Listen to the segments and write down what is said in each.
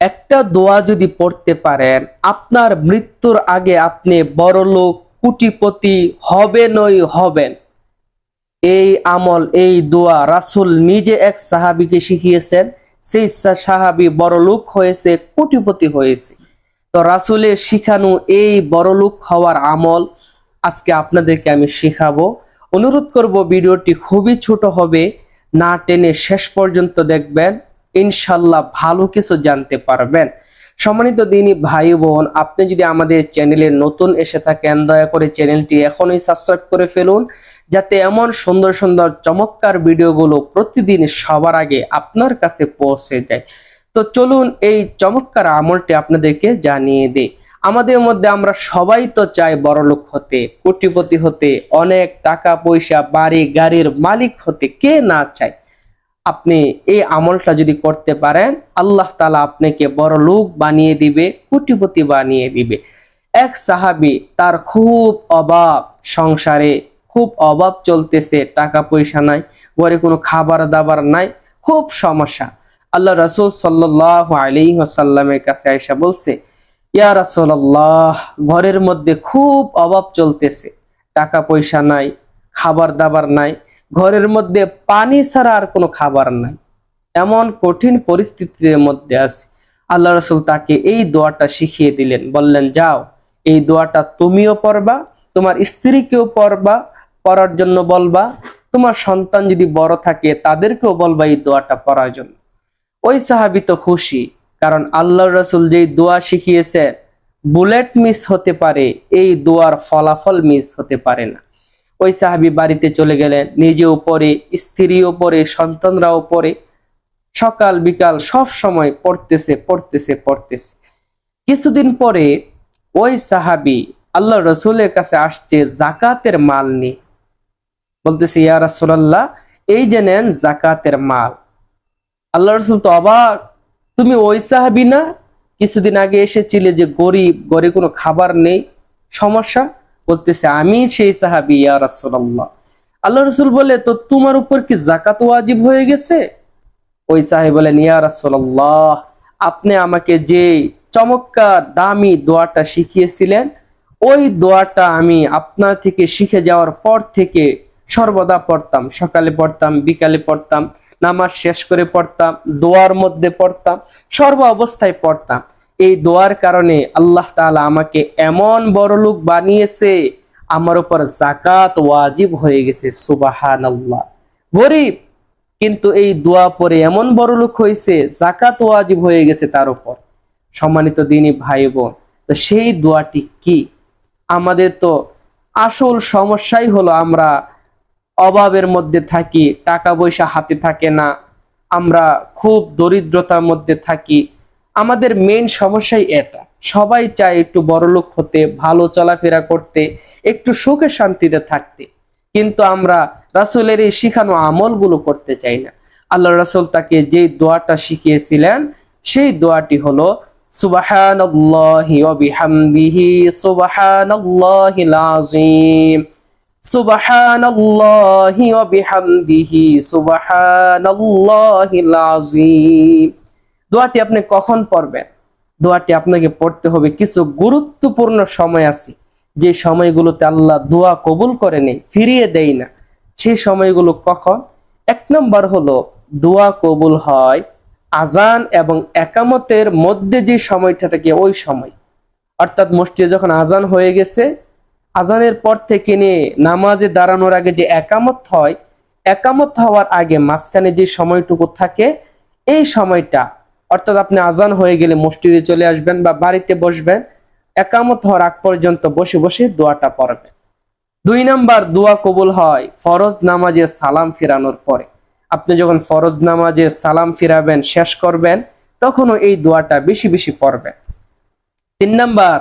একটা দোয়া যদি পড়তে পারেন, আপনার মৃত্যুর আগে আপনি বড়লোক, কুটিপতি হবেনই হবেন। এই আমল, এই দোয়া রাসূল নিজে এক সাহাবিকে শিখিয়েছেন, সেই সাহাবী বড়লোক হয়েছে, কোটিপতি হয়েছে। তো রাসূলের শিখানো এই বড়লোক হওয়ার আমল আজকে আপনাদেরকে আমি শেখাবো। অনুরোধ করব, ভিডিওটি খুবই ছোট হবে, না টেনে শেষ পর্যন্ত দেখবেন। ইনশাল্লাহ ভালো কিছু জানতে পারবেন। সম্মানিত দিনী ভাই বোন, আপনি যদি আমাদের চ্যানেলে নতুন এসে থাকেন, দয়া করে চ্যানেলটি এখনই সাবস্ক্রাইব করে ফেলুন, যাতে এমন সুন্দর সুন্দর চমৎকার ভিডিওগুলো প্রতিদিন সবার আগে আপনার কাছে পৌঁছে যায়। তো চলুন এই চমৎকার আমলটি আপনাদেরকে জানিয়ে দিই। আমাদের মধ্যে আমরা সবাই তো চাই বড়লোক হতে, কোটিপতি হতে, অনেক টাকা পয়সা, বাড়ি, গাড়ির মালিক হতে, কে না চায়? আপনি এই আমলটা যদি করতে পারেন, আল্লাহ তালা আপনাকে বড় লোক বানিয়ে দিবে, কোটিপতি বানিয়ে দিবে। এক সাহাবি তার খুব অভাব সংসারে, খুব অভাব চলতেছে, টাকা পয়সা নাই, ঘরে কোনো খাবার দাবার নাই, খুব সমস্যা। আল্লাহ রসুল সাল্লাহ আলী সাল্লামের কাছে আয়সা বলছে, ইয়া রাসূলুল্লাহ, ঘরের মধ্যে খুব অভাব চলতেছে, টাকা পয়সা নাই, খাবার দাবার নাই ঘরের মধ্যে পানি ছাড়া আর কোনো খাবার নাই। এমন কঠিন পরিস্থিতির মধ্যে আছে। আল্লাহ রসুল তাকে এই দোয়াটা শিখিয়ে দিলেন। বললেন, যাও, এই দোয়াটা তুমিও পড়বা, তোমার স্ত্রীকেও পড়বা, পড়ার জন্য বলবা, তোমার সন্তান যদি বড় থাকে তাদেরকেও বলবা এই দোয়াটা পড়ার জন্য। ওই সাহাবি তো খুশি, কারণ আল্লাহ রসুল যেই দোয়া শিখিয়েছে, বুলেট মিস হতে পারে, এই দোয়ার ফলাফল মিস হতে পারে না। ওই সাহাবি বাড়িতে চলে গেলেন। নিজেও পড়ে স্ত্রীও পড়ে সন্তানরাও পড়ে সকাল, বিকাল সব সময় পড়তেছে পড়তেছে পড়তেছে। কিছুদিন পরে ওই সাহাবি আল্লাহ রসুলের কাছে আসছে জাকাতের মাল নিয়ে। বলতেছে, ইয়া রাসূলুল্লাহ, এই যে নেন জাকাতের মাল। আল্লাহ রসুল তো অবাক, তুমি ওই সাহাবি না? কিছুদিন আগে এসেছিলে যে গরিব, ঘরে কোনো খাবার নেই, সমস্যা? বলতেছে, আমি সেই সাহাবি, ইয়া রাসূলুল্লাহ। আল্লাহ রসুল বলে, তো তোমার উপর কি জাকাত ওয়াজিব হয়ে গেছে? ওই সাহেব বলেন, ইয়া রাসূলুল্লাহ, আপনি আমাকে যে চমৎকার, দামি দোয়াটা শিখিয়েছিলেন, ওই দোয়াটা আমি আপনার থেকে শিখে যাওয়ার পর থেকে সর্বদা পড়তাম। সকালে পড়তাম, বিকালে পড়তাম, নামাজ শেষ করে পড়তাম, দোয়ার মধ্যে পড়তাম, সর্ব অবস্থায় পড়তাম। এই দোয়ার কারণে আল্লাহ তাআলা আমাকে এমন বড় লোক বানিয়েছে, আমার উপর জাকাত ওয়াজিব হয়ে গেছে সুবাহান আল্লাহ গরিব, কিন্তু এই দোয়া পরে এমন বড় লোক হয়েছে জাকাত ওয়াজিব হয়ে গেছে তার উপর। সম্মানিত দিনী ভাই বোন তো সেই দোয়াটি কি? আমাদের তো আসল সমস্যাই হলো আমরা অভাবের মধ্যে থাকি, টাকা পয়সা হাতে থাকে না, আমরা খুব দরিদ্রতার মধ্যে থাকি আমাদের মেইন সমস্যাই এটা। সবাই চায় একটু বড়লোক হতে, ভালো চলাফেরা করতে, একটু সুখে শান্তিতে থাকতে। কিন্তু আমরা রাসুলের এই শিখানো আমলগুলো করতে চাই না। আল্লাহ রাসুল তাকে যেই দোয়াটা শিখিয়েছিলেন, সেই দোয়াটি হলো, সুবহানাল্লাহি ওয়া বিহামদিহি সুবহানাল্লাহিল আযীম। সুবহানাল্লাহি ওয়া বিহামদিহি সুবহানাল্লাহিল আযীম। দোয়াটি আপনি কখন পড়বেন? দোয়াটি আপনাকে পড়তে হবে কিছু গুরুত্বপূর্ণ সময় আছে। যে সময়গুলোতে আল্লাহ দোয়া কবুল করে নেই, ফিরিয়ে দেয় না। সেই সময়গুলো কখন? এক নম্বর হলো, দোয়া কবুল হয় আজান এবং একামতের মধ্যে যে সময়টা থাকে ওই সময়। অর্থাৎ মসজিদে যখন আজান হয়ে গেছে আজানের পর থেকে নিয়ে নামাজে দাঁড়ানোর আগে যে একামত হয়, একামত হওয়ার আগে মাঝখানে যে সময়টুকু থাকে, এই সময়টা অর্থাৎ আপনি আজান হয়ে গেলে মসজিদে চলে আসবেন বা বাড়িতে বসবেন, একামত হওয়ার আগ পর্যন্ত বসে বসে দোয়াটা পড়বেন। দুই নাম্বার, দোয়া কবুল হয় ফরজ নামাজে সালাম ফিরানোর পরে। আপনি যখন ফরজ নামাজে সালাম ফিরাবেন, শেষ করবেন, তখনও এই দোয়াটা বেশি বেশি পড়বেন। তিন নাম্বার,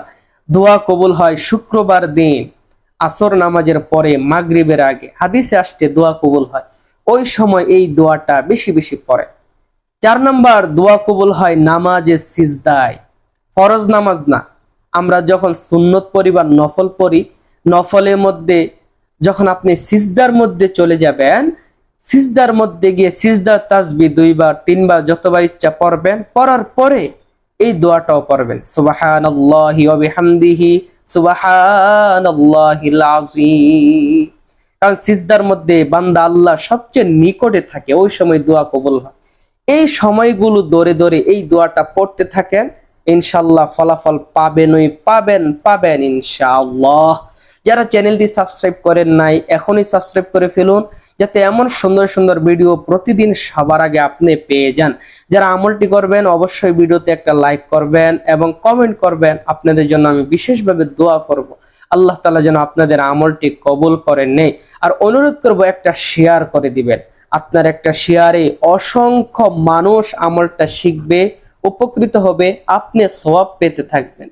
দোয়া কবুল হয় শুক্রবার দিন, আসর নামাজের পরে মাগরিবের আগে। হাদিসে আসছে দোয়া কবুল হয়। ওই সময় এই দোয়াটা বেশি বেশি পড়ে। চার নাম্বার দোয়া কবুল হয় নামাজে সিজদায়। ফরজ নামাজ না। আমরা যখন সুন্নত পড়ি বা নফল পড়ি, নফলের মধ্যে যখন আপনি সিজদার মধ্যে চলে যাবেন, সিজদার মধ্যে গিয়ে সিজদার তাজবি দুইবার, তিনবার যতবার ইচ্ছা পড়বেন, পড়ার পরে এই দোয়াটাও পড়বেন। সুবহানাল্লাহিল আযীম। কারণ সিজদার মধ্যে বান্দা আল্লাহ সবচেয়ে নিকটে থাকে, ওই সময় দোয়া কবুল হয়। এই সময়গুলো ধরে ধরে এই দোয়াটা পড়তে থাকেন ইনশাল্লাহ ফলাফল পাবেনই, পাবেন পাবেন ইনশাআল্লাহ। যারা চ্যানেলটি সাবস্ক্রাইব করেন নাই, এখনই সাবস্ক্রাইব করে ফেলুন, যাতে এমন সুন্দর সুন্দর ভিডিও প্রতিদিন সবার আগে আপনি পেয়ে যান। যারা আমলটি করবেন, অবশ্যই ভিডিওতে একটা লাইক করবেন এবং কমেন্ট করবেন, আপনাদের জন্য আমি বিশেষভাবে দোয়া করব। আল্লাহ তালা যেন আপনাদের আমলটি কবুল করেন নেই আর অনুরোধ করব একটা শেয়ার করে দিবেন। আপনার একটা শেয়ারে অসংখ্য মানুষ আমলটা শিখবে উপকৃত হবে আপনি স্বভাব পেতে থাকবেন।